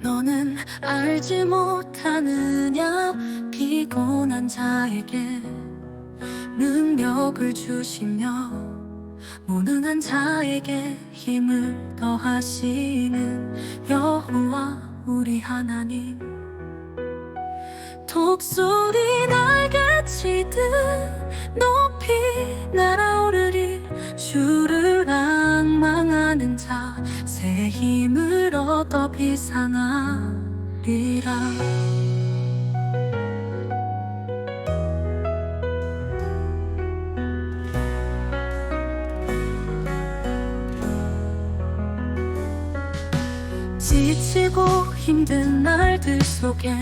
너는 알지 못하느냐? 피곤한 자에게 능력을 주시며 무능한 자에게 힘을 더하시는 여호와 우리 하나님. 독수리 날개치듯 높이 날아오르리 주를 자새 힘을 얻어 비상하리라. 지치고 힘든 날들 속에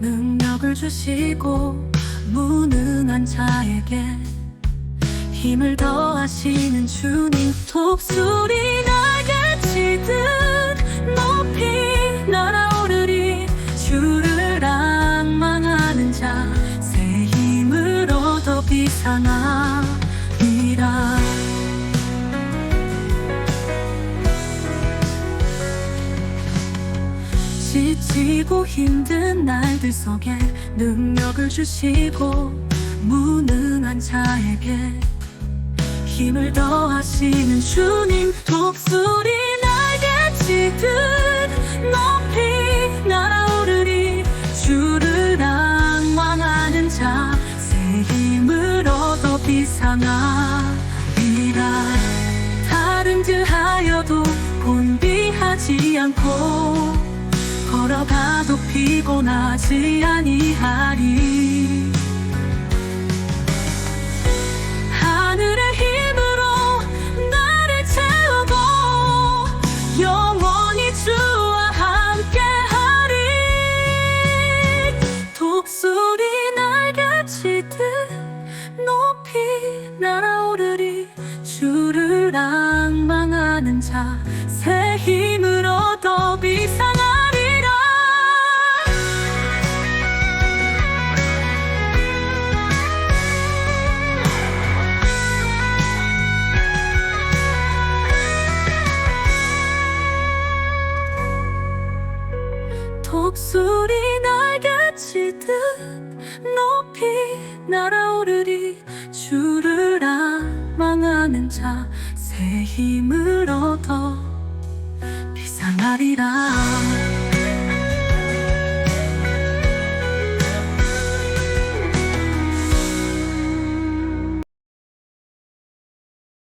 능력을 주시고 무능한 자에게 힘을 더하시는 주님 독수리 비상하리라. 지치고 힘든 날들 속에 능력을 주시고 무능한 자에게 힘을 더하시는 주님 독수리 날개 치듯 얻어 비상하리라 다른 들하여도 곤비하지 않고 걸어가도 피곤하지 아니하리 주를 악망하는 자 새 힘을 얻어 비상하리라. 독수리 날개치듯 높이 날아오르리 악망하는 자 새 힘을 얻어 비상하리라